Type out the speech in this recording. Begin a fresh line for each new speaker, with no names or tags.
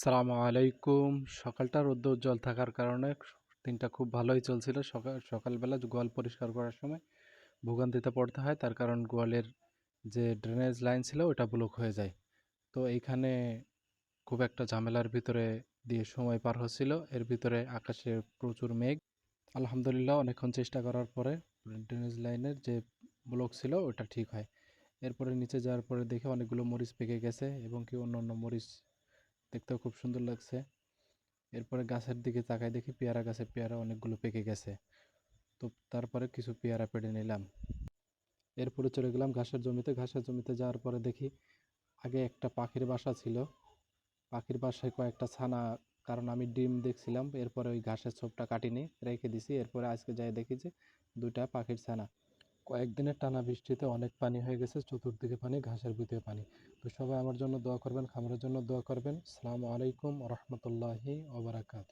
সালামু আলাইকুম। সকালটা রোদ্র উজ্জ্বল থাকার কারণে দিনটা খুব ভালোই চলছিল। সকাল, সকালবেলা গোয়াল পরিষ্কার করার সময় ভোগান্তিতে পড়তে হয়। তার কারণ গোয়ালের যে ড্রেনেজ লাইন ছিল, ওটা ব্লক হয়ে যায়। তো এইখানে খুব একটা ঝামেলার ভিতরে দিয়ে সময় পার হচ্ছিল। এর ভিতরে আকাশে প্রচুর মেঘ। আলহামদুলিল্লাহ অনেকক্ষণ চেষ্টা করার পরে ড্রেনেজ লাইনের যে ব্লক ছিল, ওটা ঠিক হয়। এরপরে নিচে যাওয়ার পরে দেখে অনেকগুলো মরিচ পেকে গেছে এবং কি অন্য অন্য মরিচ দেখতেও খুব সুন্দর লাগছে। এরপরে গাছের দিকে তাকাই দেখি পেয়ারা গাছে পেয়ারা অনেকগুলো পেকে গেছে। তো তারপরে কিছু পেয়ারা পেড়ে নিলাম। এরপরে চলে গেলাম ঘাসের জমিতে। ঘাসের জমিতে যাওয়ার পরে দেখি আগে একটা পাখির বাসা ছিল। পাখির বাসায় কয়েকটা ছানা, কারণ আমি ডিম দেখছিলাম। এরপরে ওই ঘাসের ছোপটা কাটিনি, রেখে দিছি। এরপরে আজকে যাই দেখি যে দুইটা পাখির ছানা। কয়েকদিনের টানা বৃষ্টিতে অনেক পানি হয়ে গেছে, চতুর্দিকে পানি, ঘাসের ভিতরে পানি। তো সবাই আমার জন্য দোয়া করবেন, খামারের জন্য দোয়া করবেন। সালামু আলাইকুম রহমতুল্লাহি ওবরাকাত